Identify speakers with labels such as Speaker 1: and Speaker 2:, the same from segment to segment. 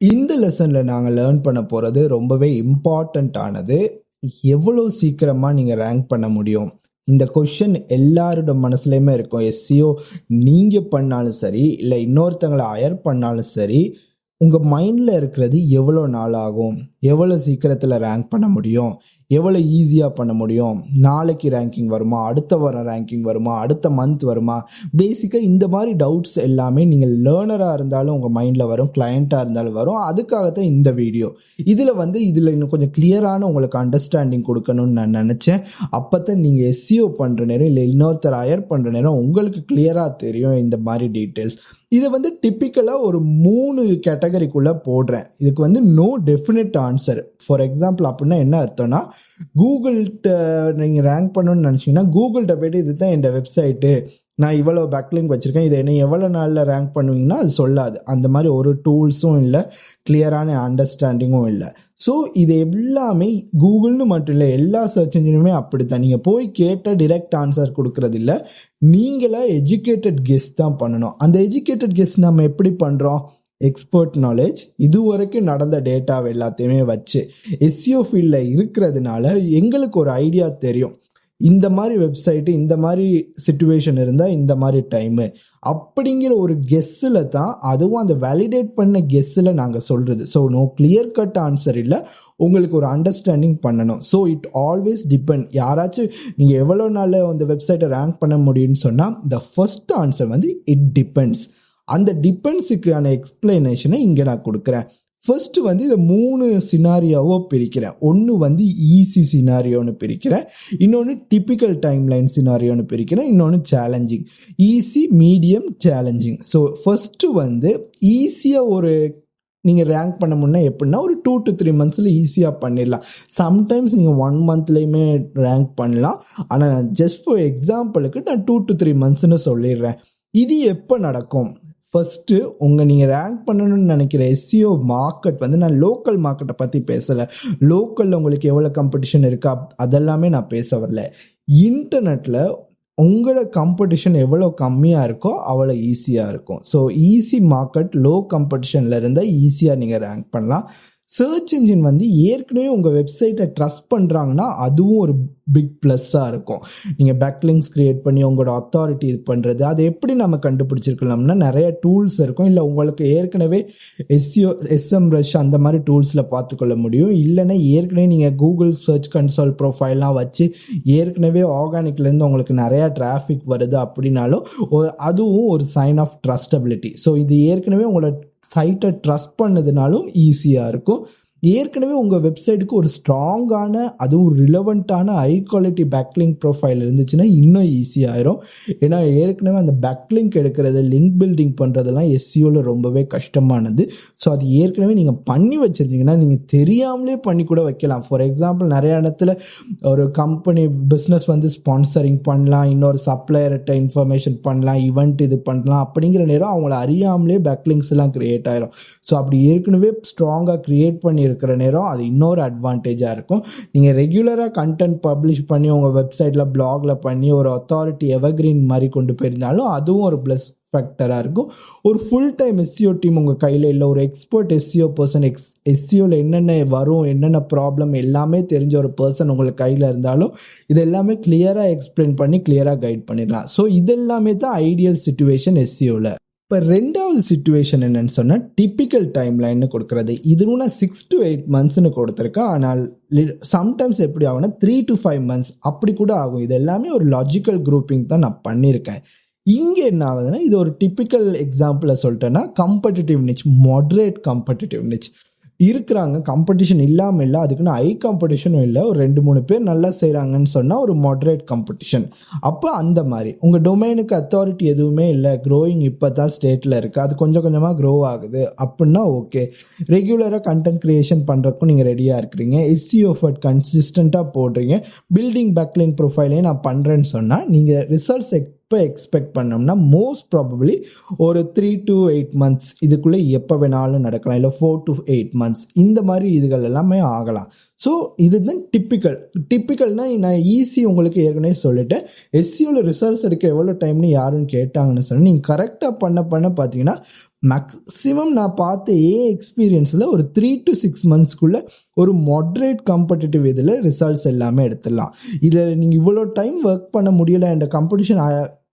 Speaker 1: இந்த லெசனில் நாங்கள் லேர்ன் பண்ண போகிறது ரொம்பவே இம்பார்ட்டண்ட்டானது எவ்வளோ சீக்கிரமாக நீங்கள் ரேங்க் பண்ண முடியும்? இந்த கொஷின் எல்லாரோட மனசுலையுமே இருக்கும். எஸ்சிஓ நீங்கள் பண்ணாலும் சரி இல்லை இன்னொருத்தங்களை அயர் பண்ணாலும் சரி உங்கள் மைண்டில் இருக்கிறது எவ்வளோ நாள் ஆகும்? எவ்வளோ சீக்கிரத்தில் ரேங்க் பண்ண முடியும்? எவ்வளோ ஈஸியாக பண்ண முடியும்? நாளைக்கு ரேங்கிங் வருமா? அடுத்த வாரம் ரேங்கிங் வருமா? அடுத்த மந்த் வருமா? பேசிக்காக இந்த மாதிரி டவுட்ஸ் எல்லாமே நீங்கள் லேர்னராக இருந்தாலும் உங்கள் மைண்டில் வரும் கிளையண்ட்டாக இருந்தாலும் வரும். அதுக்காகத்தான் இந்த வீடியோ இதில் வந்து இதில் இன்னும் கொஞ்சம் கிளியரான உங்களுக்கு அண்டர்ஸ்டாண்டிங் கொடுக்கணும்னு நான் நினச்சேன். அப்போ தான் நீங்கள் எஸ்சிஓ பண்ணுற நேரம் இல்லை இன்னொருத்தர் அயர் பண்ணுற நேரம் உங்களுக்கு கிளியராக தெரியும் இந்த மாதிரி டீட்டெயில்ஸ் இதை வந்து டிப்பிக்கலாக ஒரு மூணு கேட்டகரிக்குள்ளே போடுறேன். இதுக்கு வந்து no definite answer for example அப்படின்னா என்ன அர்த்தம்னா கூகுள்கிட்ட நீங்கள் ரேங்க் பண்ணணும்னு நினச்சிங்கன்னா கூகுள்கிட்ட போய்ட்டு இது தான் வெப்சைட்டு நான் இவ்வளோ பேக்லிங்க் வச்சுருக்கேன். இதை என்ன எவ்வளோ நாளில் ரேங்க் பண்ணுவீங்கன்னா அது சொல்லாது. அந்த மாதிரி ஒரு டூல்ஸும் இல்லை கிளியரான அண்டர்ஸ்டாண்டிங்கும் இல்லை. ஸோ இது எல்லாமே கூகுள்னு மட்டும் இல்லை எல்லா சர்ச் இன்ஜினுமே அப்படித்தான். நீங்கள் போய் கேட்ட டிரெக்ட் ஆன்சர் கொடுக்கறது இல்லை நீங்களாக எஜுகேட்டட் கெஸ் தான் பண்ணணும். அந்த எஜுகேட்டட் கெஸ் நம்ம எப்படி பண்ணுறோம் எக்ஸ்பர்ட் நாலேஜ் இது வரைக்கும் நடந்த டேட்டாவை எல்லாத்தையுமே வச்சு எஸ்சிஓ ஃபீல்டில் இருக்கிறதுனால எங்களுக்கு ஒரு ஐடியா தெரியும். இந்த மாதிரி வெப்சைட்டு இந்த மாதிரி சுச்சுவேஷன் இருந்தால் இந்த மாதிரி டைமு அப்படிங்கிற ஒரு கெஸ்ஸில் தான் அதுவும் அந்த வேலிடேட் பண்ண கெஸ்ஸில் நாங்கள் சொல்கிறது so no clear cut answer இல்லை. உங்களுக்கு ஒரு அண்டர்ஸ்டாண்டிங் பண்ணணும். ஸோ இட் ஆல்வேஸ் டிபெண்ட் யாராச்சும் நீங்கள் எவ்வளோ நாளில் அந்த வெப்சைட்டை ரேங்க் பண்ண முடியும்னு சொன்னால் த ஃபஸ்ட் ஆன்சர் வந்து இட் டிபெண்ட்ஸ் அந்த டிபெண்ட்ஸுக்கான எக்ஸ்பிளனேஷனை இங்கே நான் கொடுக்குறேன். ஃபர்ஸ்ட் வந்து இதை மூணு சினாரியாவோ பிரிக்கிறேன். ஒன்று வந்து ஈஸி சினாரியோன்னு பிரிக்கிறேன். இன்னொன்று டிப்பிக்கல் டைம் லைன் சினாரியோன்னு பிரிக்கிறேன். இன்னொன்று challenging easy medium challenging so first வந்து ஈஸியாக ஒரு நீங்கள் ரேங்க் பண்ண முன்னே எப்படின்னா ஒரு டூ டு த்ரீ மந்த்ஸில் ஈஸியாக பண்ணிடலாம். சம்டைம்ஸ் நீங்கள் ஒன் மந்த்லேயுமே ரேங்க் பண்ணலாம். ஆனால் ஜஸ்ட் ஃபார் எக்ஸாம்பிளுக்கு நான் டூ டு த்ரீ மந்த்ஸ்னு சொல்லிடுறேன். இது எப்போ நடக்கும்? ஃபஸ்ட்டு உங்கள் நீங்கள் ரேங்க் பண்ணணும்னு நினைக்கிற எஸ்சிஓ மார்க்கெட் வந்து நான் லோக்கல் மார்க்கெட்டை பற்றி பேசலை. லோக்கலில் உங்களுக்கு எவ்வளோ காம்படிஷன் இருக்கா? அதெல்லாமே நான் பேச வரல. இன்டர்நெட்டில் உங்களோட காம்படிஷன் எவ்வளோ கம்மியாக இருக்கோ அவ்வளோ ஈஸியாக இருக்கும். ஸோ ஈஸி மார்க்கெட் லோ காம்படிஷனில் இருந்தால் ஈஸியாக நீங்கள் ரேங்க் பண்ணலாம். சர்ச் இன்ஜின் வந்து ஏற்கனவே உங்கள் வெப்சைட்டை ட்ரஸ்ட் பண்ணுறாங்கன்னா அதுவும் ஒரு பிக் ப்ளஸ்ஸாக இருக்கும். நீங்கள் பேக்லிங்ஸ் க்ரியேட் பண்ணி உங்களோட அத்தாரிட்டி இது பண்ணுறது அது எப்படி நம்ம கண்டுபிடிச்சிருக்கலாம்னா நிறைய டூல்ஸ் இருக்கும். இல்லை உங்களுக்கு ஏற்கனவே எஸ்சிஓ எஸ்எம் ரஷ் அந்த மாதிரி டூல்ஸில் பார்த்துக்கொள்ள முடியும். இல்லைன்னா ஏற்கனவே நீங்கள் கூகுள் சர்ச் கன்சோல் ப்ரொஃபைல்லாம் வச்சு ஏற்கனவே ஆர்கானிக்லேருந்து உங்களுக்கு நிறையா டிராஃபிக் வருது அப்படின்னாலும் அதுவும் ஒரு சைன் ஆஃப் ட்ரஸ்டபிலிட்டி ஸோ இது ஏற்கனவே உங்களோட சைட்டை ட்ரஸ்ட் பண்ணதுனாலும் ஈஸியாக இருக்கும். ஏற்கனவே உங்கள் வெப்சைட்டுக்கு ஒரு ஸ்ட்ராங்கான அதுவும் ரிலவெண்ட்டான ஹை குவாலிட்டி பேக்லிங்க் ப்ரொஃபைல் இருந்துச்சுன்னா இன்னும் ஈஸியாயிரும் ஏன்னா ஏற்கனவே அந்த பேக்லிங்க் எடுக்கிறது லிங்க் பில்டிங் பண்ணுறதெல்லாம் எஸ்சியோவில் ரொம்பவே கஷ்டமானது. ஸோ அது ஏற்கனவே நீங்கள் பண்ணி வச்சுருந்தீங்கன்னா நீங்கள் தெரியாமலே பண்ணி கூட வைக்கலாம். ஃபார் எக்ஸாம்பிள் நிறைய இடத்துல ஒரு கம்பெனி பிஸ்னஸ் வந்து ஸ்பான்சரிங் பண்ணலாம் இன்னொரு சப்ளையர்கிட்ட இன்ஃபர்மேஷன் பண்ணலாம் ஈவெண்ட் இது பண்ணலாம் அப்படிங்கிற நேரம் அவங்கள அறியாமலே பேக்லிங்ஸ் எல்லாம் க்ரியேட் ஆயிரும். ஸோ அப்படி ஏற்கனவே ஸ்ட்ராங்காக க்ரியேட் பண்ணி இருக்கிற நேரம் அது இன்னொரு அட்வான்டேஜாக இருக்கும். நீங்கள் ரெகுலராக கண்டென்ட் பப்ளிஷ் பண்ணி உங்கள் வெப்சைட்டில் ப்ளாகில் பண்ணி ஒரு அத்தாரிட்டி எவர்கிரீன் மாதிரி கொண்டு போயிருந்தாலும் அதுவும் ஒரு ப்ளஸ் ஃபேக்டராக இருக்கும். ஒரு ஃபுல் டைம் எஸ்சிஓ டீம் உங்கள் கையில் இல்லை ஒரு எக்ஸ்பர்ட் எஸ்சிஓ பர்சன் எக்ஸ் எஸ்சிஓவில் என்னென்ன வரும் என்னென்ன ப்ராப்ளம் எல்லாமே தெரிஞ்ச ஒரு பர்சன் உங்களுக்கு கையில் இருந்தாலும் இது எல்லாமே கிளியராக எக்ஸ்பிளைன் பண்ணி கிளியராக கைட் பண்ணிடலாம். ஸோ இது எல்லாமே தான் ஐடியல் சுச்சுவேஷன் எஸ்சிஓவில் இப்போ ரெண்டாவது சுச்சுவேஷன் என்னன்னு சொன்னால் டிப்பிக்கல் டைம் லைன்னு கொடுக்குறது இதுவும் சிக்ஸ் டு எயிட் மந்த்ஸ்னு கொடுத்துருக்கேன் ஆனால் சம்டைம்ஸ் எப்படி ஆகும்னா த்ரீ டு ஃபைவ் மந்த்ஸ் அப்படி கூட ஆகும். இது எல்லாமே ஒரு லாஜிக்கல் குரூப்பிங் தான் நான் பண்ணியிருக்கேன். இங்கே என்ன ஆகுதுன்னா இது ஒரு டிப்பிக்கல் எக்ஸாம்பிளை சொல்லிட்டேன்னா competitive niche moderate competitive niche இருக்கிறாங்க. காம்படிஷன் இல்லாமல் இல்லை. அதுக்குன்னு ஹை காம்படிஷனும் இல்லை. ஒரு ரெண்டு மூணு பேர் நல்லா செய்கிறாங்கன்னு சொன்னால் ஒரு மாட்ரேட் காம்படிஷன் அப்போ அந்த மாதிரி. உங்கள் டொமைனுக்கு அத்தாரிட்டி எதுவுமே இல்லை. க்ரோயிங் இப்போ தான் ஸ்டேட்டில் இருக்குது அது கொஞ்சம் கொஞ்சமாக க்ரோ ஆகுது. அப்படின்னா ஓகே ரெகுலராக கண்டென்ட் க்ரியேஷன் பண்ணுறக்கும் நீங்கள் ரெடியாக இருக்கிறீங்க. எஸ்சி ஆஃபர்ட் கன்சிஸ்டண்ட்டாக போடுறீங்க. பில்டிங் பேக்லிங் ப்ரொஃபைலே நான் பண்ணுறேன்னு சொன்னால் நீங்கள் ரிசல்ட்ஸ் எப்போ எக்ஸ்பெக்ட் பண்ணோம்னா மோஸ்ட் ப்ராபப்ளி ஒரு த்ரீ டு எயிட் மந்த்ஸ் இதுக்குள்ளே எப்போ வேணாலும் நடக்கலாம். இல்லை ஃபோர் டு எயிட் மந்த்ஸ் இந்த மாதிரி இதுகள் எல்லாமே ஆகலாம். ஸோ இதுதான் டிப்பிக்கல் டிப்பிக்கல்னால் நான் ஈஸி உங்களுக்கு ஏற்கனவே சொல்லிட்டேன். எஸ்சியோவில் ரிசல்ட்ஸ் எடுக்க எவ்வளோ டைம்னு யாருன்னு கேட்டாங்கன்னு சொல்லி நீங்கள் கரெக்டாக பண்ண பண்ண பார்த்தீங்கன்னா மேக்ஸிமம் நான் பார்த்த ஏ எக்ஸ்பீரியன்ஸில் ஒரு த்ரீ டு சிக்ஸ் மந்த்ஸ்க்குள்ளே ஒரு மாட்ரேட் காம்படிட்டிவ் இதில் ரிசல்ட்ஸ் எல்லாமே எடுத்துடலாம். இதில் நீங்கள் இவ்வளோ டைம் ஒர்க் பண்ண முடியலை இந்த காம்படிஷன்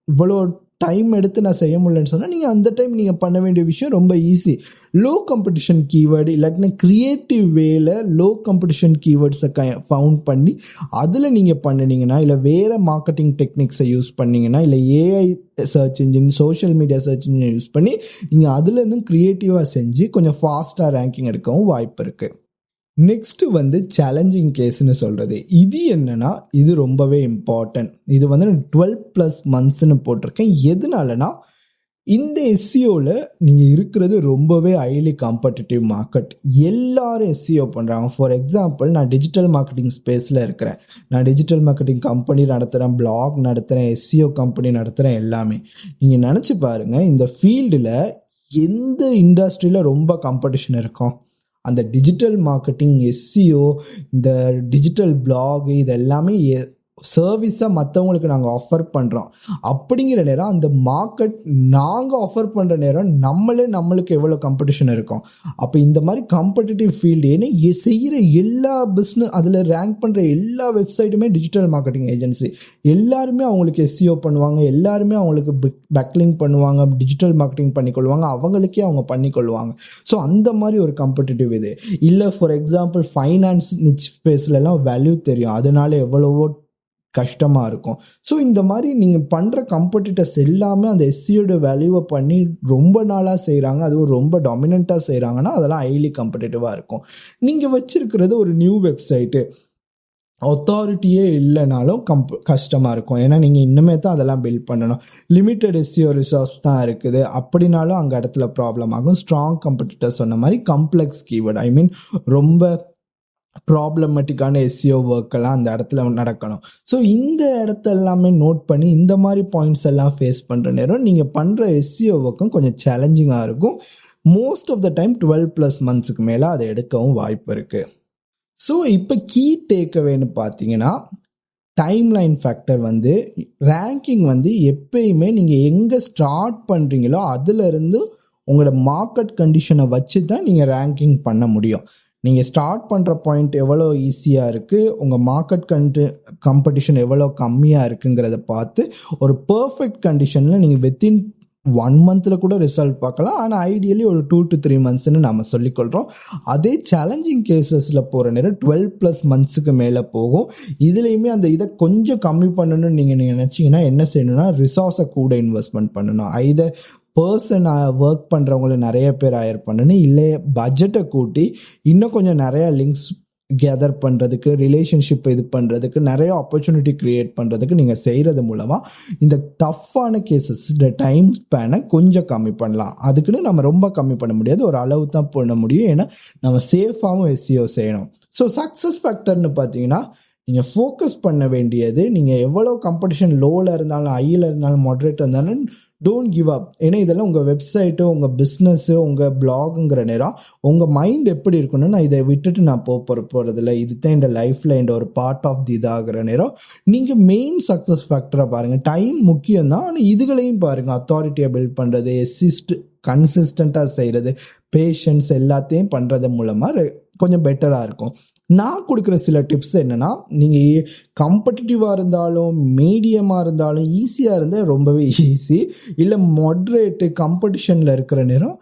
Speaker 1: இவ்வளோ டைம் எடுத்து நான் செய்ய முடியலன்னு சொன்னால் நீங்கள் அந்த டைம் நீங்கள் பண்ண வேண்டிய விஷயம் ரொம்ப ஈஸி லோ காம்படிஷன் கீவேர்டு இல்லாட்டினா க்ரியேட்டிவ் வேல லோ காம்படிஷன் கீவேர்ட்ஸை க ஃபவுண்ட் பண்ணி அதில் நீங்கள் பண்ணினீங்கன்னா இல்லை வேறு மார்க்கெட்டிங் டெக்னிக்ஸை யூஸ் பண்ணிங்கன்னா இல்லை AI search engine social media search engine use பண்ணி நீங்கள் அதுலேருந்தும் க்ரியேட்டிவாக செஞ்சு கொஞ்சம் ஃபாஸ்ட்டாக ரேங்கிங் எடுக்கவும் வாய்ப்பு இருக்குது நெக்ஸ்ட்டு வந்து சேலஞ்சிங் கேஸ்னு சொல்கிறது இது என்னென்னா இது ரொம்பவே இம்பார்ட்டன்ட் இது வந்து நான் டுவெல் ப்ளஸ் மந்த்ஸ்னு போட்டிருக்கேன். எதனாலனா இந்த எஸ்சிஓவில் நீங்கள் இருக்கிறது ரொம்பவே ஹைலி காம்படிட்டிவ் மார்க்கெட் எல்லாரும் எஸ்சிஓ பண்ணுறாங்க ஃபார் எக்ஸாம்பிள் நான் டிஜிட்டல் மார்க்கெட்டிங் ஸ்பேஸில் இருக்கிறேன். நான் டிஜிட்டல் மார்க்கெட்டிங் கம்பெனி நடத்துகிறேன் பிளாக் நடத்துகிறேன் எஸ்சிஓ கம்பெனி நடத்துகிறேன் எல்லாமே. நீங்கள் நினச்சி பாருங்கள் இந்த ஃபீல்டில் எந்த இண்டஸ்ட்ரியில் ரொம்ப காம்படிஷன் இருக்கும்? அந்த டிஜிட்டல் மார்க்கெட்டிங் எஸ்சிஓ இந்த டிஜிட்டல் பிளாக் இது எல்லாமே சர்வீஸை மற்றவங்களுக்கு நாங்கள் ஆஃபர் பண்ணுறோம் அப்படிங்கிற நேரம் அந்த மார்க்கெட் நாங்கள் ஆஃபர் பண்ணுற நேரம் நம்மளே நம்மளுக்கு எவ்வளோ காம்படிஷன் இருக்கும். அப்போ இந்த மாதிரி காம்படிட்டிவ் ஃபீல்டு ஏன்னா செய்கிற எல்லா பிஸ்னஸ் அதில் ரேங்க் பண்ணுற எல்லா வெப்சைட்டுமே டிஜிட்டல் மார்க்கெட்டிங் ஏஜென்சி எல்லாருமே அவங்களுக்கு எஸ்சிஓ பண்ணுவாங்க எல்லாருமே அவங்களுக்கு பேக்லிங் பண்ணுவாங்க டிஜிட்டல் மார்க்கெட்டிங் பண்ணிக்கொள்வாங்க அவங்களுக்கே அவங்க பண்ணிக்கொள்வாங்க. ஸோ அந்த மாதிரி ஒரு காம்படிட்டிவ் இது. இல்லை ஃபார் எக்ஸாம்பிள் ஃபைனான்ஸ் நிச் ஸ்பேஸ்லலாம் வேல்யூ தெரியும். அதனால எவ்வளவோ கஷ்டமாக இருக்கும். ஸோ இந்த மாதிரி நீங்கள் பண்ணுற காம்படிட்டர்ஸ் எல்லாமே அந்த எஸ்சியோட வேல்யூவை பண்ணி ரொம்ப நாளாக செய்கிறாங்க அதுவும் ரொம்ப டாமினண்ட்டாக செய்கிறாங்கன்னா அதெல்லாம் ஹைலி கம்படிட்டிவாக இருக்கும். நீங்கள் வச்சுருக்கிறது ஒரு நியூ வெப்சைட்டு அத்தாரிட்டியே இல்லைனாலும் கம்ப் கஷ்டமாக இருக்கும். ஏன்னா நீங்கள் இன்னுமே தான் அதெல்லாம் பில்ட் பண்ணணும். லிமிட்டட் எஸ்சியோ ரிசோர்ஸ் தான் இருக்குது. அப்படின்னாலும் அங்கே இடத்துல ப்ராப்ளம் ஆகும். ஸ்ட்ராங் காம்படிட்டர் சொன்ன மாதிரி கம்ப்ளெக்ஸ் கீவேர்டு ஐ மீன் ரொம்ப ப்ராப்ளமேட்டிக்கான எஸ்சிஓ ஒர்க்கெல்லாம் அந்த இடத்துல நடக்கணும். ஸோ இந்த இடத்த எல்லாமே நோட் பண்ணி இந்த மாதிரி பாயிண்ட்ஸ் எல்லாம் ஃபேஸ் பண்ணுற நேரம் நீங்கள் பண்ணுற எஸ்சிஓ ஒர்க்கும் கொஞ்சம் சேலஞ்சிங்காக இருக்கும். Most of the time twelve plus மந்த்ஸுக்கு மேலே அதை எடுக்கவும் வாய்ப்பு இருக்குது ஸோ இப்போ கீ டேக்அவேன்னு பார்த்தீங்கன்னா டைம் லைன் ஃபேக்டர் வந்து ரேங்கிங் வந்து எப்பயுமே நீங்கள் எங்கே ஸ்டார்ட் பண்ணுறீங்களோ அதுலேருந்து உங்களோட மார்க்கெட் கண்டிஷனை வச்சு தான் நீங்கள் ரேங்கிங் பண்ண முடியும். நீங்கள் ஸ்டார்ட் பண்ணுற பாயிண்ட் எவ்வளோ ஈஸியாக இருக்குது உங்கள் மார்க்கெட் கண்டு காம்படிஷன் எவ்வளோ கம்மியாக இருக்குங்கிறத பார்த்து ஒரு பர்ஃபெக்ட் கண்டிஷனில் நீங்கள் வித்தின் ஒன் மந்தில் கூட ரிசல்ட் பார்க்கலாம். ஆனால் ஐடியலி ஒரு டூ டு த்ரீ மந்த்ஸ்னு நம்ம சொல்லிக்கொள்கிறோம் அதே சேலஞ்சிங் கேசஸில் போகிற நேரம் டுவெல் ப்ளஸ் மந்த்ஸுக்கு மேலே போகும். இதுலேயுமே அந்த இதை கொஞ்சம் கம்மி பண்ணணும்னு நீங்கள் நினச்சிங்கன்னா என்ன செய்யணும்னா ரிசோர்ஸை கூட இன்வெஸ்ட்மெண்ட் பண்ணணும். இதை பர்சன் ஒர்க் பண்ணுறவங்கள நிறைய பேர் ஹையர் பண்ணணும் இல்லை பட்ஜெட்டை கூட்டி இன்னும் கொஞ்சம் நிறையா லிங்க்ஸ் கேதர் பண்ணுறதுக்கு ரிலேஷன்ஷிப் இது பண்ணுறதுக்கு நிறைய ஆப்பர்ச்சுனிட்டி க்ரியேட் பண்ணுறதுக்கு நீங்கள் செய்கிறது மூலமாக இந்த டஃப்பான கேசஸ் இந்த டைம் ஸ்பேனை கொஞ்சம் கம்மி பண்ணலாம். அதுக்குன்னு நம்ம ரொம்ப கம்மி பண்ண முடியாது. ஒரு அளவு தான் பண்ண முடியும். ஏன்னா நம்ம சேஃபாகவும் எஸ்சிஓ செய்யணும். ஸோ சக்ஸஸ் ஃபேக்டர்னு பார்த்தீங்கன்னா நீங்கள் ஃபோக்கஸ் பண்ண வேண்டியது நீங்கள் எவ்வளோ காம்படிஷன் லோவில் இருந்தாலும் ஹையில் இருந்தாலும் மாட்ரேட்டாக இருந்தாலும் டோன்ட் கிவ் அப் ஏன்னா இதெல்லாம் உங்கள் வெப்சைட்டு உங்கள் பிஸ்னஸ்ஸு உங்கள் பிளாகுங்கிற நேரம் உங்கள் மைண்ட் எப்படி இருக்குன்னு நான் இதை விட்டுட்டு நான் போக போகிற போகிறதில்ல இது தான் என் லைஃப்பில் என் ஒரு பார்ட் ஆஃப் தி இதாகிற நேரம். நீங்கள் மெயின் சக்ஸஸ் ஃபேக்டராக பாருங்கள் டைம் முக்கியம் தான் ஆனால் இதுகளையும் பாருங்கள் அத்தாரிட்டியை பில்ட் பண்ணுறது எசிஸ்ட் கன்சிஸ்டண்ட்டாக செய்கிறது பேஷன்ஸ் எல்லாத்தையும் பண்ணுறது மூலமாக கொஞ்சம் பெட்டராக இருக்கும். நான் கொடுக்குற சில டிப்ஸ் என்னென்னா நீங்கள் காம்படிட்டிவாக இருந்தாலும் மீடியமாக இருந்தாலும் ஈஸியாக இருந்தால் ரொம்பவே ஈஸி இல்லை மொட்ரேட்டு காம்படிஷனில் இருக்கிற நேரம்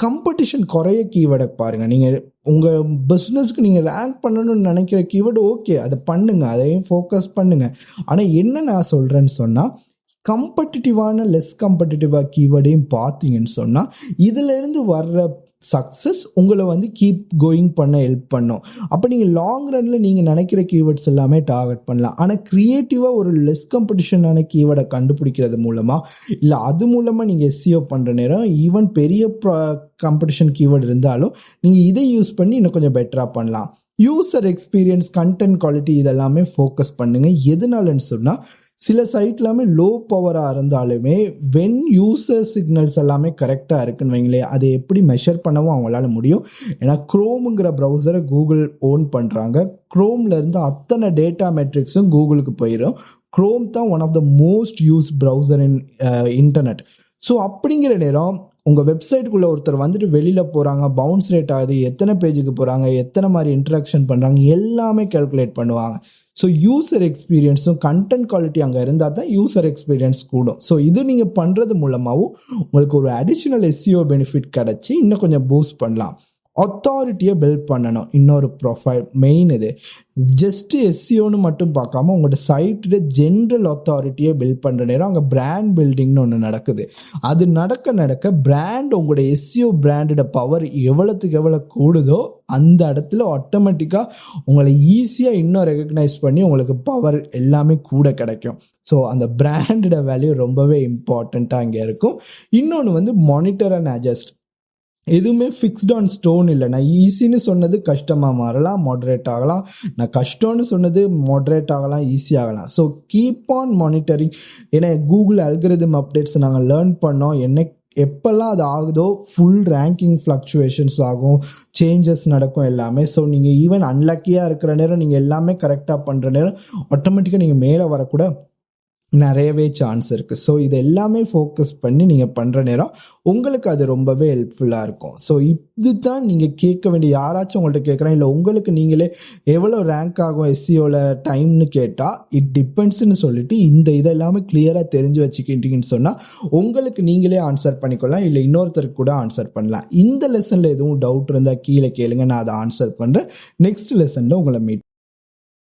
Speaker 1: கம்படிஷன் குறைய கீவேர்டை பாருங்கள் நீங்கள் உங்கள் பிஸ்னஸ்க்கு நீங்கள் ரேங்க் பண்ணணும்னு நினைக்கிற கீவேர்டு ஓகே அதை பண்ணுங்கள் அதையும் ஃபோக்கஸ் பண்ணுங்கள் ஆனால் என்ன நான் சொல்கிறேன்னு சொன்னால் கம்படிட்டிவான லெஸ் கம்படிட்டிவாக கீவேர்டையும் பார்த்தீங்கன்னு சொன்னால் இதிலேருந்து வர்ற சக்ஸஸ் உங்களை வந்து கீப் கோயிங் பண்ண ஹெல்ப் பண்ணும். அப்போ நீங்கள் லாங் ரனில் நீங்கள் நினைக்கிற கீவேர்ட்ஸ் எல்லாமே டார்கெட் பண்ணலாம். ஆனால் க்ரியேட்டிவாக ஒரு லெஸ் காம்படிஷனான கீவேர்டை கண்டுபிடிக்கிறது மூலமாக இல்லை அது மூலமாக நீங்கள் எஸ்சிஓ பண்ணுற நேரம் ஈவன் பெரிய ப்ரா காம்படிஷன் கீவேர்டு இருந்தாலும் நீங்கள் இதை யூஸ் பண்ணி இன்னும் கொஞ்சம் பெட்டராக பண்ணலாம். யூசர் எக்ஸ்பீரியன்ஸ் கண்டென்ட் குவாலிட்டி இதெல்லாமே ஃபோக்கஸ் பண்ணுங்கள் எதனாலன்னு சொன்னால் சில சைட் எல்லாமே லோ பவராக இருந்தாலுமே வென் யூசர் சிக்னல்ஸ் எல்லாமே கரெக்டாக இருக்குன்னு வைங்களேன் அதை எப்படி மெஷர் பண்ணவும் அவங்களால முடியும். ஏன்னா க்ரோமுங்கிற ப்ரௌசரை கூகுள் ஓன் பண்ணுறாங்க க்ரோமில் இருந்து அத்தனை டேட்டா மெட்ரிக்ஸும் கூகுளுக்கு போயிடும் க்ரோம் தான் one of the most use browser in internet so அப்படிங்கிற நேரம் உங்கள் வெப்சைட்டுக்குள்ளே ஒருத்தர் வந்துட்டு வெளியில் போகிறாங்க பவுன்ஸ் ரேட் ஆகுது எத்தனை பேஜுக்கு போகிறாங்க எத்தனை மாதிரி இன்ட்ராக்ஷன் பண்ணுறாங்க எல்லாமே கால்குலேட் பண்ணுவாங்க. ஸோ யூசர் எக்ஸ்பீரியன்ஸும் கண்டென்ட் குவாலிட்டி அங்கே இருந்தால் தான் யூசர் எக்ஸ்பீரியன்ஸ் கூடும். ஸோ இது நீங்கள் பண்ணுறது மூலமாகவும் உங்களுக்கு ஒரு அடிஷ்னல் எஸ்சிஓ பெனிஃபிட் கிடச்சி இன்னும் கொஞ்சம் பூஸ்ட் பண்ணலாம். அத்தாரிட்டியை பில்ட் பண்ணணும். இன்னொரு ப்ரொஃபைல் மெயின் இது. ஜஸ்ட்டு எஸ்சிஓன்னு மட்டும் பார்க்காம உங்களோட சைட்டோட ஜென்ரல் அத்தாரிட்டியை பில்ட் பண்ணுற நேரம் அங்கே பிராண்ட் பில்டிங்னு ஒன்று நடக்குது. அது நடக்க நடக்க பிராண்ட் உங்களோட எஸ்சிஓ பிராண்டோட பவர் எவ்வளோத்துக்கு எவ்வளோ கூடுதோ அந்த இடத்துல ஆட்டோமேட்டிக்காக உங்களை ஈஸியாக இன்னும் ரெகக்னைஸ் பண்ணி உங்களுக்கு பவர் எல்லாமே கூட கிடைக்கும். ஸோ அந்த பிராண்டோட வேல்யூ ரொம்பவே இம்பார்ட்டண்ட்டாக அங்கே இருக்கும். இன்னொன்று வந்து மானிட்டர் அண்ட் அட்ஜஸ்ட் எதுவுமே ஃபிக்ஸ்ட் ஆன் ஸ்டோன் இல்லை. நான் ஈஸின்னு சொன்னது கஷ்டமாக மாறலாம் மாட்ரேட் ஆகலாம். நான் கஷ்டம்னு சொன்னது மாட்ரேட் ஆகலாம் ஈஸி ஆகலாம். ஸோ கீப் ஆன் மானிட்டரிங் ஏன்னா கூகுள் அல்கிரதம் அப்டேட்ஸ் நாங்கள் லேர்ன் பண்ணோம். என்ன எப்போல்லாம் அது ஆகுதோ ஃபுல் ரேங்கிங் ஃப்ளக்சுவேஷன்ஸ் ஆகும் சேஞ்சஸ் நடக்கும் எல்லாமே. ஸோ நீங்கள் ஈவன் அன்லக்கியாக இருக்கிற நேரம் நீங்கள் எல்லாமே கரெக்டாக பண்ணுற நேரம் ஆட்டோமேட்டிக்காக நீங்கள் மேலே வரக்கூட நிறையவே சான்ஸ் இருக்குது ஸோ இது எல்லாமே ஃபோக்கஸ் பண்ணி நீங்கள் பண்ணுற நேரம் உங்களுக்கு அது ரொம்பவே ஹெல்ப்ஃபுல்லாக இருக்கும். ஸோ இது தான் நீங்கள் கேட்க வேண்டிய யாராச்சும் உங்கள்கிட்ட கேட்குறேன் இல்லை உங்களுக்கு நீங்களே எவ்வளோ ரேங்க் ஆகும் எஸ்சியோவில் டைம்னு கேட்டால் இட் டிபெண்ட்ஸ்னு சொல்லிட்டு இந்த இதை எல்லாமே கிளியராக தெரிஞ்சு வச்சுக்கிட்டீங்கன்னு சொன்னால் உங்களுக்கு நீங்களே ஆன்சர் பண்ணிக்கொள்ளலாம். இல்லை இன்னொருத்தருக்கு கூட ஆன்சர் பண்ணலாம். இந்த லெசனில் எதுவும் டவுட் இருந்தால் கீழே கேளுங்க. நான் அதை ஆன்சர் பண்ணுறேன் நெக்ஸ்ட் லெசனில் உங்களை மீட்